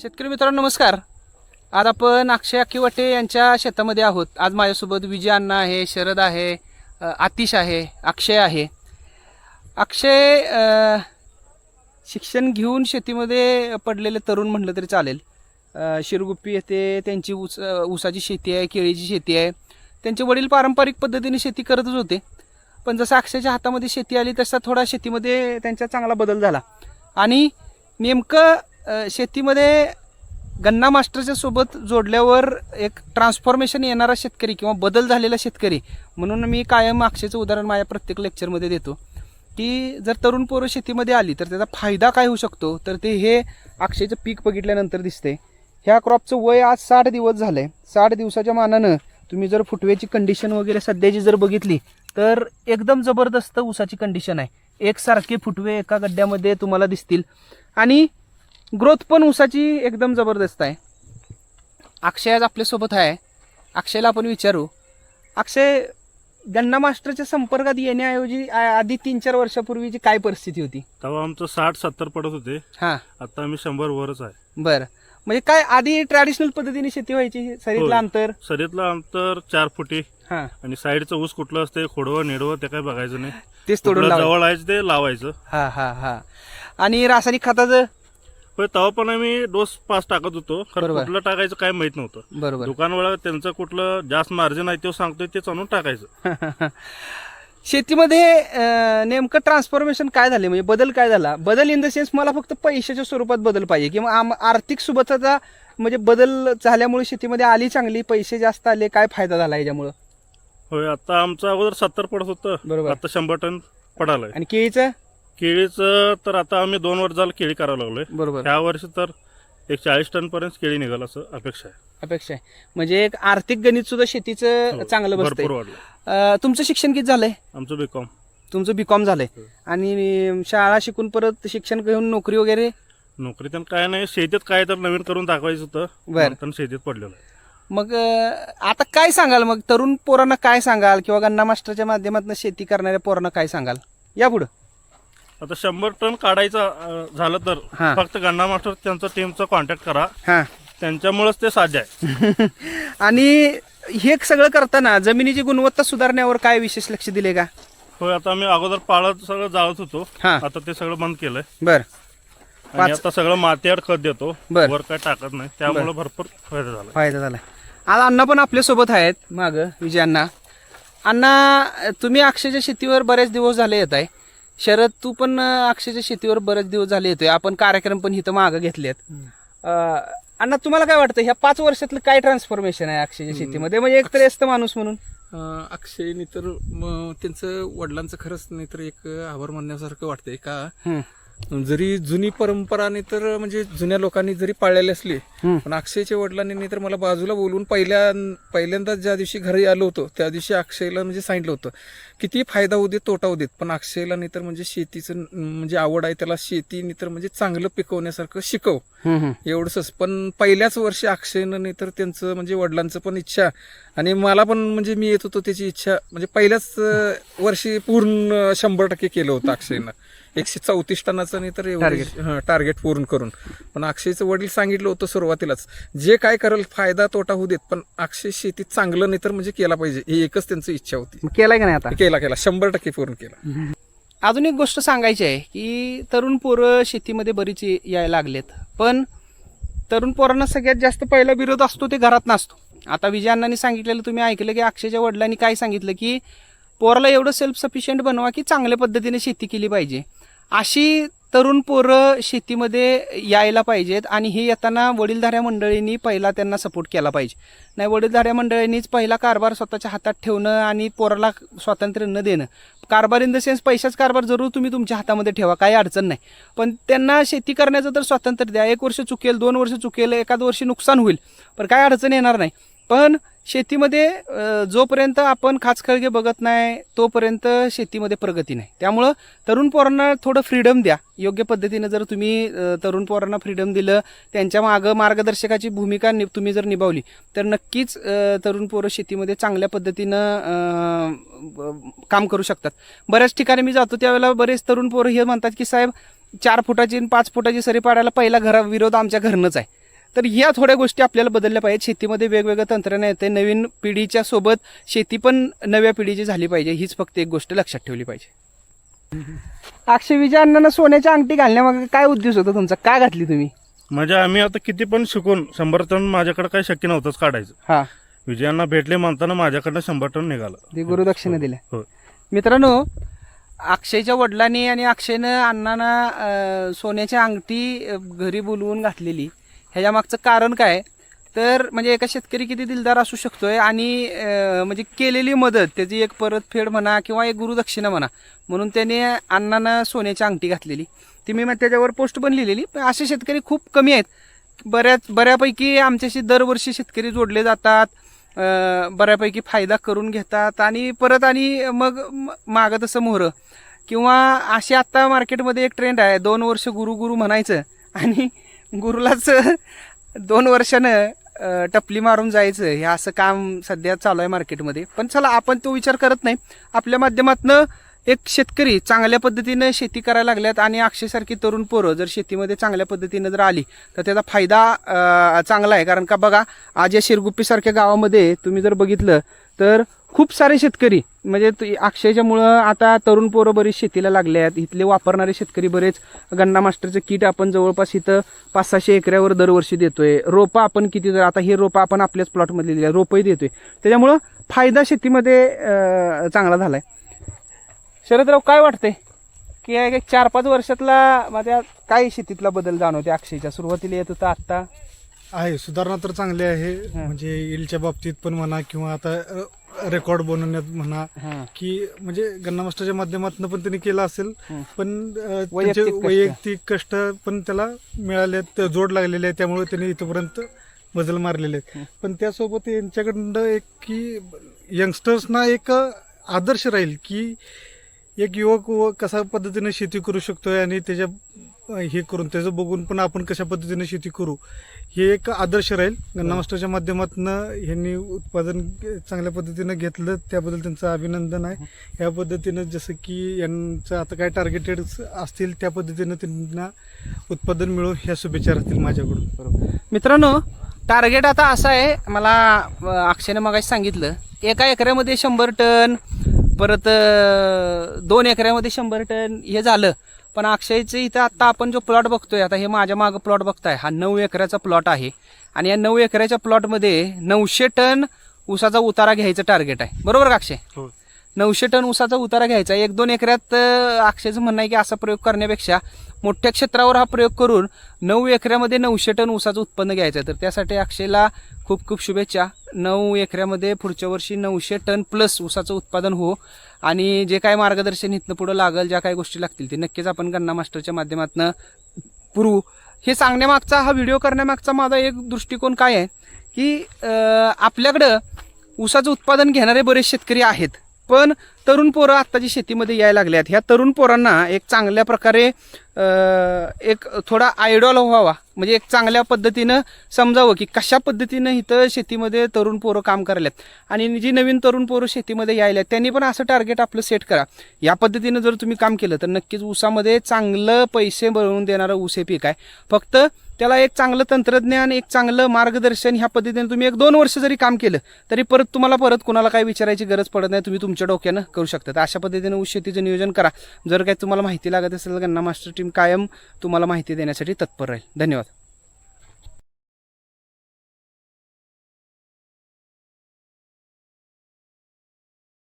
शेतकरी मित्रांनो नमस्कार. आज आपण अक्षय अक्कीवाटे यांच्या शेतामध्ये आहोत. आज माझ्यासोबत विजय अण्णा आहे शरद आहे आतिश आहे अक्षय आहे. अक्षय शिक्षण घेऊन शेतीमध्ये पडलेले तरुण म्हटलं तरी चालेल. शिरगुप्पी येते त्यांची ऊस ऊसाची शेती आहे केळीची शेती आहे. त्यांचे वडील पारंपरिक पद्धतीने शेती करतच होते. पण जसं अक्षयच्या हातामध्ये शेती आली तसा थोडा शेतीमध्ये त्यांचा चांगला बदल झाला. आणि नेमकं शेतीमध्ये गन्ना मास्टरच्या सोबत जोडल्यावर एक ट्रान्सफॉर्मेशन येणारा शेतकरी किंवा बदल झालेला शेतकरी म्हणून मी कायम अक्षयचं उदाहरण माझ्या प्रत्येक लेक्चरमध्ये देतो. की जर तरुण पोरं शेतीमध्ये आली तर त्याचा फायदा काय होऊ शकतो? तर ते हे अक्षयचं पीक बघितल्यानंतर दिसते ह्या क्रॉपचं वय आज साठ दिवस झालं आहे साठ दिवसाच्या मानानं तुम्ही जर फुटव्याची कंडिशन वगैरे सध्याची जर बघितली तर एकदम जबरदस्त ऊसाची कंडिशन आहे. एकसारखे फुटवे एका गड्ड्यामध्ये तुम्हाला दिसतील. आणि ग्रोथ पण ऊसाची एकदम जबरदस्त आहे. अक्षय आज आपल्यासोबत आहे. अक्षयला आपण विचारू. अक्षय गन्ना मास्टरच्या संपर्कात येण्याऐवजी आधी तीन चार वर्षापूर्वीची काय परिस्थिती होती? तेव्हा आमचं साठ सत्तर पडत होते. हां. आता आम्ही शंभर वरच आहे. बरं. म्हणजे काय आधी ट्रॅडिशनल पद्धतीने शेती व्हायची? होय. अंतर? शरीरातलं अंतर चार फुटी. हां. आणि साईडचं ऊस कुठलं असते खोडवं नेडवं ते काय बघायचं नाही. तेच तोडून कुठलं लावायचं. जवळ आहे ते लावायचं. हा हा हा. आणि रासायनिक खताचं? पण तेव्हा पण आम्ही डोस पाच टाकत होतो. खरं बरोबर. कुठलं टाकायचं काय माहीत नव्हतं. बरोबर. दुकानवाला त्यांचं कुठलं जास्त मार्जिन आहे ते सांगतोय तेच आणून टाकायचं. शेतीमध्ये अं, नेमकं ट्रान्सफॉर्मेशन काय झाले म्हणजे बदल काय झाला? बदल इन द सेन्स मला फक्त पैशाच्या स्वरूपात बदल पाहिजे किंवा आम- आर्थिक सुबत्ताचा म्हणजे बदल झाल्यामुळे शेतीमध्ये आली चांगली पैसे जास्त आले काय फायदा झाला याच्यामुळं? होय आता आमचं अगोदर सत्तर पडत होतं. बरोबर. आता शंभर टन पडालाय. आणि केळीचं? केळीचं तर आता आम्ही दोन वर्ष झालं केळी करायला लागलोय. बरोबर. ह्या वर्षी तर एक चाळीस टन पर्यंत केळी निघाल असं अपेक्षा आहे. अपेक्षा आहे. म्हणजे एक आर्थिक गणित सुद्धा शेतीचं हो, चांगलं भरपूर वाढलं. अं, तुमचं शिक्षण किती झालंय? आमचं बीकॉम तुमचं बी कॉम झालंय. हो. आणि शाळा शिकून परत शिक्षण घेऊन नोकरी वगैरे? नोकरी तर काय नाही. शेतीत काय तर नवीन करून दाखवायचं होतं. बर. म्हणताना शेतीत पडलेलं आहे. मग अं, आता काय सांगाल मग? तरुण पोरांना काय सांगाल? किंवा गन्ना मास्टरच्या माध्यमातून शेती करणाऱ्या पोरांना काय सांगाल? या पुढं. आता शंभर टन काढायचं झालं तर हा. फक्त गन्ना मास्टर त्यांचा टीमचा कॉन्टॅक्ट करा. हां. त्यांच्यामुळेच ते साध्य आहे. आणि हे सगळं करताना जमिनीची गुणवत्ता सुधारण्यावर काय विशेष लक्ष दिले का? होय आता आम्ही अगोदर पाळत सगळं जाळत होतो. हा. आता ते सगळं बंद केलंय. बर. आणि पाच- आता सगळं मातीआड खत देतो. बर. वर काय टाकत नाही. त्यामुळे भरपूर फायदा झाला. फायदा झाला. आज अण्णा पण आपल्यासोबत आहेत माग विजय अण्णा. अण्णा तुम्ही अक्षयच्या शेतीवर बरेच दिवस झाले येत आहे. शरद तू पण अं, अक्षयच्या शेतीवर बरेच दिवस झाले येतोय. आपण कार्यक्रम पण इथं मागं घेतलेत. अं, अण्णा तुम्हाला काय वाटतं ह्या पाच वर्षातलं काय ट्रान्सफॉर्मेशन आहे अक्षयच्या शेतीमध्ये? म्हणजे एक तर असतं माणूस म्हणून. अं, अक्षयनी तर म, त्यांचं वडिलांचं खरंच नाही तर एक आभार मानण्यासारखं वाटतंय का? हम्म, जरी जुनी परंपराने तर म्हणजे जुन्या लोकांनी जरी पाळलेली असली. पण अक्षयच्या वडिलांनी नाही तर मला बाजूला बोलवून पहिल्या पहिल्यांदा ज्या दिवशी घरी आलो होतो त्या दिवशी अक्षयला म्हणजे सांगितलं होतं किती फायदा होऊ देत तोटा होऊ देत पण अक्षयला नाही तर म्हणजे शेतीचं म्हणजे आवड आहे त्याला शेती नाही तर म्हणजे चांगलं पिकवण्यासारखं शिकव. एवढंच पण पहिल्याच वर्षी अक्षयनं नाही तर त्यांचं म्हणजे वडिलांचं पण इच्छा. आणि मला पण म्हणजे मी येत होतो त्याची इच्छा. म्हणजे पहिल्याच वर्षी पूर्ण शंभर टक्के केलं होतं अक्षयनं. एकशे चौतीस टनाचं नाही तर एवढं टार्गेट पूर्ण करून. पण अक्षयचं वडील सांगितलं होतं सुरुवातीलाच जे काय करेल फायदा तोटा होऊ देत पण अक्षय शेतीत चांगलं नाही तर म्हणजे केला पाहिजे. ही एकच त्यांची इच्छा होती. केलाय का नाही आता? केला केला. शंभर टक्के पूर्ण केला. अजून एक गोष्ट सांगायची आहे की तरुण पोरं शेतीमध्ये बरीच यायला लागलेत. पण तरुण पोरांना सगळ्यात जास्त पहिला विरोध असतो ते घरात नसतो. आता विजयाण्णांनी सांगितलेलं तुम्ही ऐकलं की अक्षयच्या वडिलांनी काय सांगितलं की पोराला एवढं सेल्फ सफिशियंट बनवा की चांगल्या पद्धतीने शेती केली पाहिजे. अशी तरुण पोरं शेतीमध्ये यायला पाहिजेत आणि हे येताना वडीलधाऱ्या मंडळींनी पहिला त्यांना सपोर्ट केला पाहिजे. नाही वडीलधाऱ्या मंडळींनीच पहिला कारभार स्वतःच्या हातात ठेवणं आणि पोराला स्वातंत्र्य न देणं. कारभार इन द सेन्स पैशाच कारभार जरूर तुम्ही तुमच्या हातामध्ये ठेवा काही अडचण नाही. पण त्यांना शेती करण्याचं तर स्वातंत्र्य द्या. एक वर्ष चुकेल दोन वर्ष चुकेल एखाद वर्षी नुकसान होईल. पण काय अडचण येणार नाही. पण शेतीमध्ये जोपर्यंत आपण खाचखळगे बघत नाही तोपर्यंत शेतीमध्ये प्रगती नाही. त्यामुळं तरुण पोरांना थोडं फ्रीडम द्या. योग्य पद्धतीनं जर तुम्ही तरुण पोरांना फ्रीडम दिलं त्यांच्या मागं मार्गदर्शकाची भूमिका नि तुम्ही जर निभावली तर नक्कीच तरुण पोरं शेतीमध्ये चांगल्या पद्धतीनं काम करू शकतात. बऱ्याच ठिकाणी मी जातो त्यावेळेला बरेच तरुण पोरं हे म्हणतात की साहेब चार फुटाची आणि पाच फुटाची सरी पाडायला पहिला घरा विरोध आमच्या घरनंच आहे. तर ह्या थोड्या गोष्टी आपल्याला बदलल्या पाहिजेत. शेतीमध्ये वेगवेगळं तंत्रज्ञान येते नवीन पिढीच्या सोबत शेती पण नव्या पिढीची झाली पाहिजे. हीच फक्त एक गोष्ट लक्षात ठेवली पाहिजे. अक्षय विजय अण्णांना सोन्याची अंगठी घालण्यामागे काय उद्देश होता तुमचा? का घातली तुम्ही? म्हणजे आम्ही आता किती पण शिकून शंभर टन माझ्याकडे काही शक्य नव्हतंच काढायचं. हा. विजयांना भेटले म्हणताना माझ्याकडनं शंभर टन निघालं. ते गुरुदक्षिणा दिल्या. हो. मित्रांनो अक्षयच्या वडिलांनी आणि अक्षयनं अण्णांना सोन्याची अंगठी घरी बोलवून घातलेली. ह्याच्या मागचं कारण काय? तर म्हणजे एका शेतकरी किती दिलदार असू शकतोय आणि म्हणजे केलेली मदत त्याची एक परतफेड म्हणा किंवा एक गुरुदक्षिणा म्हणा म्हणून त्याने अण्णांना सोन्याची अंगठी घातलेली. ती मी मग त्याच्यावर पोस्ट पण लिहिलेली. पण असे शेतकरी खूप कमी आहेत. बऱ्याच बऱ्यापैकी आमच्याशी दरवर्षी शेतकरी जोडले जातात. बऱ्यापैकी फायदा करून घेतात आणि परत आणि मग मागं तसं मोहरं. किंवा असे आत्ता मार्केटमध्ये एक ट्रेंड आहे दोन वर्ष गुरु गुरु म्हणायचं आणि गुरुलाच दोन वर्षानं टपली मारून जायचं. हे असं काम सध्या चालू आहे मार्केटमध्ये पण चला आपण तो विचार करत नाही. आपल्या माध्यमातनं एक शेतकरी चांगल्या पद्धतीनं शेती करायला लागल्यात आणि अक्षयसारखी तरुण पोरं जर शेतीमध्ये चांगल्या पद्धतीनं जर आली तर त्याचा फायदा चांगला आहे. कारण का बघा आज या शिरगुप्पीसारख्या गावामध्ये तुम्ही जर बघितलं तर खूप सारे शेतकरी म्हणजे अक्षयच्यामुळं आता तरुण पोरं बरीच शेतीला लागले आहेत इथले वापरणारे शेतकरी बरेच. गन्ना मास्टरचं किट आपण जवळपास इथं पाच सहाशे एकऱ्यावर दरवर्षी देतोय. रोपं आपण किती जर आता हे रोपं आपण आपल्याच प्लॉटमध्ये दिली रोपंही देतोय. त्याच्यामुळं फायदा शेतीमध्ये चांगला झाला आहे शरदराव काय वाटतंय? की एक चार पाच वर्षातला माझ्या काय शेतीतला बदल जाणवते अक्षयच्या सुरुवातीला येत होता आत्ता? आहे सुधारणा तर चांगली आहे. म्हणजे इलच्या बाबतीत पण म्हणा किंवा आता रेकॉर्ड बनवण्यात म्हणा की म्हणजे गन्ना मास्टरच्या माध्यमातून पण त्यांनी केलं असेल. पण त्यांचे कष्ट. वैयक्तिक कष्ट पण त्याला मिळाले जोड लागलेले आहे त्यामुळे त्यांनी इथपर्यंत मजल मारलेले आहेत. पण त्यासोबत यांच्याकडनं एक की यंगस्टर्सना एक आदर्श राहील की एक युवक व कशा पद्धतीने शेती करू शकतोय आणि त्याच्या हे करून त्याचं बघून पण आपण कशा पद्धतीने शेती करू हे एक आदर्श राहील. गन्ना मास्टरच्या माध्यमातून ह्यांनी उत्पादन चांगल्या पद्धतीनं घेतलं त्याबद्दल त्यांचं अभिनंदन आहे. या पद्धतीनं जसं की यांचं आता काय टार्गेटेड असतील त्या पद्धतीनं त्यांना उत्पादन मिळून ह्या शुभेच्छा राहतील माझ्याकडून. बरोबर. मित्रांनो टार्गेट आता असं आहे मला अक्षयने अक्षयनं मगाशी सांगितलं एका एकरामध्ये शंभर टन परत अं, दोन एकऱ्यामध्ये शंभर टन हे झालं. पण अक्षयचं इथं आता आपण जो प्लॉट बघतोय आता हे माझ्या मागं प्लॉट बघताय. हा नऊ एकराचा प्लॉट आहे. आणि या नऊ एकराच्या प्लॉटमध्ये नऊशे टन ऊसाचा उतारा घ्यायचं टार्गेट आहे. बरोबर का अक्षय? हो. नऊशे टन ऊसाचा उतारा घ्यायचा. एक दोन एकऱ्यात अक्षयचं म्हणणं आहे की असा प्रयोग करण्यापेक्षा मोठ्या क्षेत्रावर हा प्रयोग करून नऊ एकऱ्यामध्ये नऊशे टन ऊसाचं उत्पन्न घ्यायचं आहे. तर त्यासाठी अक्षयला खूप खूप शुभेच्छा. नऊ एकऱ्यामध्ये पुढच्या वर्षी नऊशे टन प्लस ऊसाचं उत्पादन हो. आणि जे काय मार्गदर्शन इथनं पुढं लागेल ज्या काही गोष्टी लागतील ते नक्कीच आपण गन्ना मास्टरच्या माध्यमातून पुरवू हे सांगण्यामागचा हा व्हिडिओ करण्यामागचा माझा एक दृष्टिकोन काय आहे? की आपल्याकडं ऊसाचं उत्पादन घेणारे बरेच शेतकरी आहेत. पण तरुण पोरं आत्ताची शेतीमध्ये यायला लागल्यात. ह्या तरुण पोरांना एक चांगल्या प्रकारे एक थोडा आयडॉल व्हावा. म्हणजे एक चांगल्या पद्धतीनं समजावं की कशा पद्धतीनं इथं शेतीमध्ये तरुण पोरं काम करायल्यात आणि जी नवीन तरुण पोरं शेतीमध्ये यायल्यात त्यांनी पण असं टार्गेट आपलं सेट करा. या पद्धतीनं जर तुम्ही काम केलं तर नक्कीच ऊसामध्ये चांगलं पैसे मिळवून देणारं ऊस हे पीक आहे. फक्त त्याला एक चांगलं तंत्रज्ञान एक चांगलं मार्गदर्शन ह्या पद्धतीने तुम्ही एक दोन वर्ष जरी काम केलं तरी परत तुम्हाला परत कोणाला काही विचारायची गरज पडत नाही. तुम्ही तुमच्या डोक्यानं करू शकता. तर अशा पद्धतीने ऊस शेतीचं नियोजन करा. जर काही तुम्हाला माहिती लागत असेल गन्ना मास्टर टीम कायम तुम्हाला माहिती देण्यासाठी तत्पर राहील. धन्यवाद.